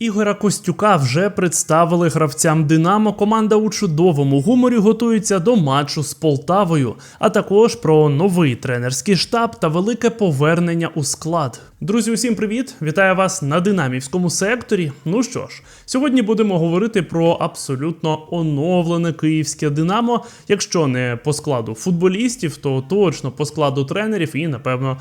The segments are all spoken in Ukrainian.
Ігоря Костюка вже представили гравцям Динамо. Команда у чудовому гуморі готується до матчу з Полтавою, а також про новий тренерський штаб та велике повернення у склад. Друзі, усім привіт! Вітаю вас на динамівському секторі. Ну що ж, сьогодні будемо говорити про абсолютно оновлене київське Динамо. Якщо не по складу футболістів, то точно по складу тренерів і напевно.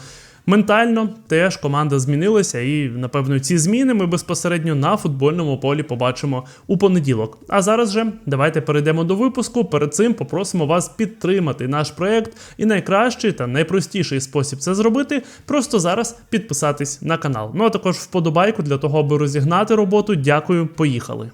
Ментально теж команда змінилася, і напевно ці зміни ми безпосередньо на футбольному полі побачимо у понеділок. А зараз же давайте перейдемо до випуску. Перед цим попросимо вас підтримати наш проект. І найкращий та найпростіший спосіб це зробити просто зараз підписатись на канал. Ну а також вподобайку для того, аби розігнати роботу. Дякую, поїхали.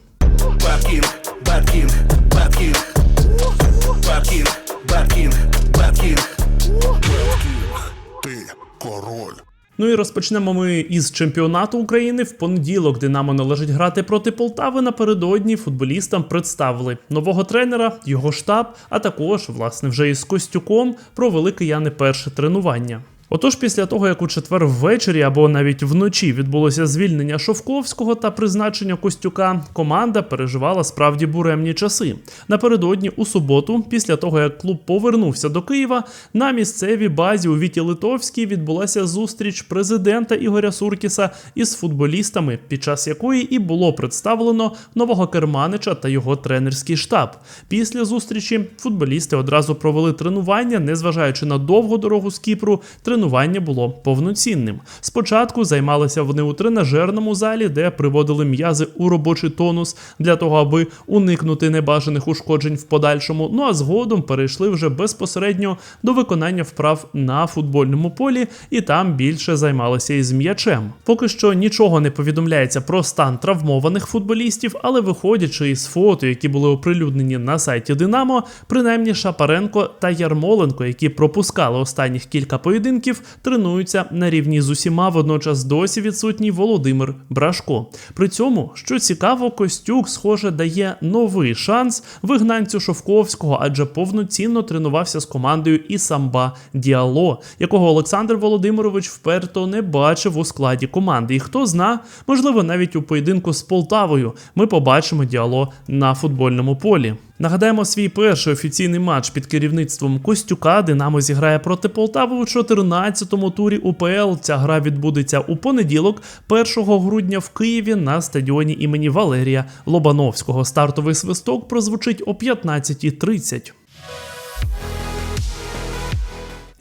Ти король. Ну і розпочнемо ми із чемпіонату України. В понеділок Динамо належить грати проти Полтави. Напередодні футболістам представили нового тренера, його штаб, а також, власне, вже із Костюком провели кияни перше тренування. Отож, після того, як у четвер ввечері або навіть вночі відбулося звільнення Шовковського та призначення Костюка, команда переживала справді буремні часи. Напередодні у суботу, після того як клуб повернувся до Києва, на місцевій базі у Віті Литовській відбулася зустріч президента Ігоря Суркіса із футболістами, під час якої і було представлено нового керманича та його тренерський штаб. Після зустрічі футболісти одразу провели тренування, незважаючи на довгу дорогу з Кіпру. Тренування було повноцінним. Спочатку займалися вони у тренажерному залі, де приводили м'язи у робочий тонус для того, аби уникнути небажаних ушкоджень в подальшому. Ну а згодом перейшли вже безпосередньо до виконання вправ на футбольному полі, і там більше займалися із м'ячем. Поки що нічого не повідомляється про стан травмованих футболістів, але виходячи із фото, які були оприлюднені на сайті Динамо, принаймні Шапаренко та Ярмоленко, які пропускали останніх кілька поєдинків, тренуються на рівні з усіма. Водночас досі відсутній Володимир Брашко. При цьому, що цікаво, Костюк, схоже, дає новий шанс вигнанцю Шовковського, адже повноцінно тренувався з командою і самба Діало, якого Олександр Володимирович вперто не бачив у складі команди. І хто зна, можливо, навіть у поєдинку з Полтавою ми побачимо діало на футбольному полі. Нагадаємо, свій перший офіційний матч під керівництвом Костюка Динамо зіграє проти Полтави у 14-му турі УПЛ. Ця гра відбудеться у понеділок, 1 грудня в Києві на стадіоні імені Валерія Лобановського. Стартовий свисток прозвучить о 15.30.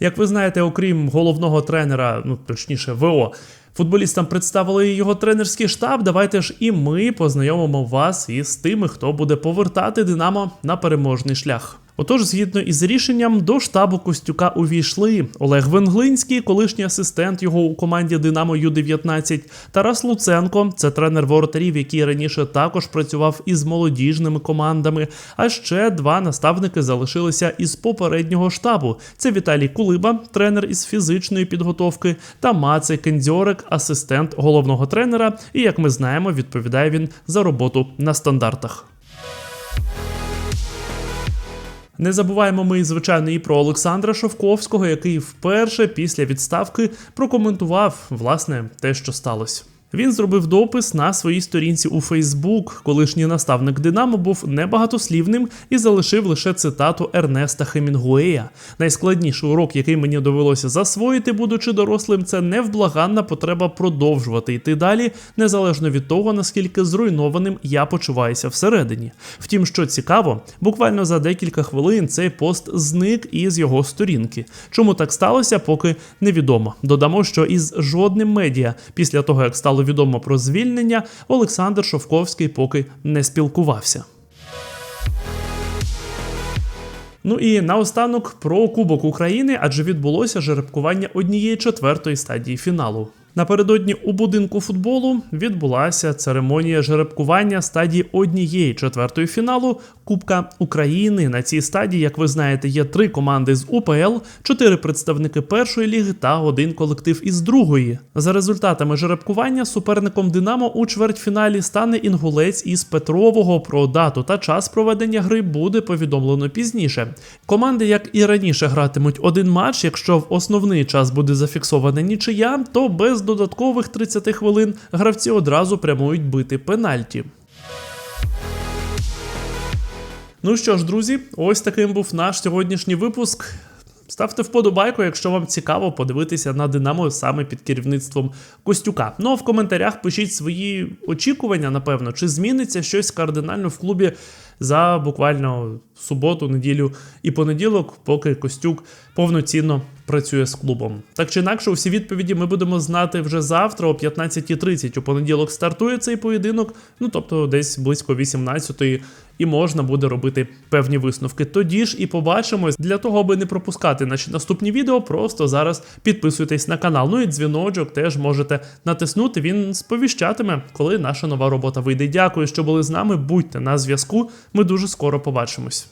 Як ви знаєте, окрім головного тренера, ну точніше, ВО, футболістам представили його тренерський штаб. Давайте ж і ми познайомимо вас із тими, хто буде повертати Динамо на переможний шлях. Отож, згідно із рішенням, до штабу Костюка увійшли Олег Венглинський, колишній асистент його у команді Динамо Ю-19, Тарас Луценко, це тренер воротарів, який раніше також працював із молодіжними командами. А ще два наставники залишилися із попереднього штабу: це Віталій Кулиба, тренер із фізичної підготовки, та Мацей Кендзьорик, асистент головного тренера. І як ми знаємо, відповідає він за роботу на стандартах. Не забуваємо ми, звичайно, і про Олександра Шовковського, який вперше після відставки прокоментував власне те, що сталося. Він зробив допис на своїй сторінці у Фейсбук. Колишній наставник Динамо був небагатослівним і залишив лише цитату Ернеста Хемінгуея. Найскладніший урок, який мені довелося засвоїти, будучи дорослим, це невблаганна потреба продовжувати йти далі, незалежно від того, наскільки зруйнованим я почуваюся всередині. Втім, що цікаво, буквально за декілька хвилин цей пост зник із його сторінки. Чому так сталося, поки невідомо. Додамо, що із жодним медіа після того, як відомо про звільнення, Олександр Шовковський поки не спілкувався. Ну і наостанок про Кубок України, адже відбулося жеребкування однієї четвертої стадії фіналу. Напередодні у будинку футболу відбулася церемонія жеребкування стадії однієї четвертої фіналу Кубка України. На цій стадії, як ви знаєте, є три команди з УПЛ, чотири представники першої ліги та один колектив із другої. За результатами жеребкування суперником Динамо у чвертьфіналі стане інгулець із Петрового. Про дату та час проведення гри буде повідомлено пізніше. Команди, як і раніше, гратимуть один матч. Якщо в основний час буде зафіксована нічия, то без додаткових 30 хвилин гравці одразу прямують бити пенальті. Ну що ж, друзі, ось таким був наш сьогоднішній випуск. Ставте вподобайку, якщо вам цікаво подивитися на Динамо саме під керівництвом Костюка. Ну а в коментарях пишіть свої очікування, напевно, чи зміниться щось кардинально в клубі за буквально суботу, неділю і понеділок, поки Костюк повноцінно працює з клубом. Так чи інакше, усі відповіді ми будемо знати вже завтра о 15.30. У понеділок стартує цей поєдинок, ну тобто десь близько 18-ї, і можна буде робити певні висновки. Тоді ж і побачимось. Для того, аби не пропускати наші наступні відео, просто зараз підписуйтесь на канал. Ну і дзвіночок теж можете натиснути. Він сповіщатиме, коли наша нова робота вийде. Дякую, що були з нами. Будьте на зв'язку. Ми дуже скоро побачимось.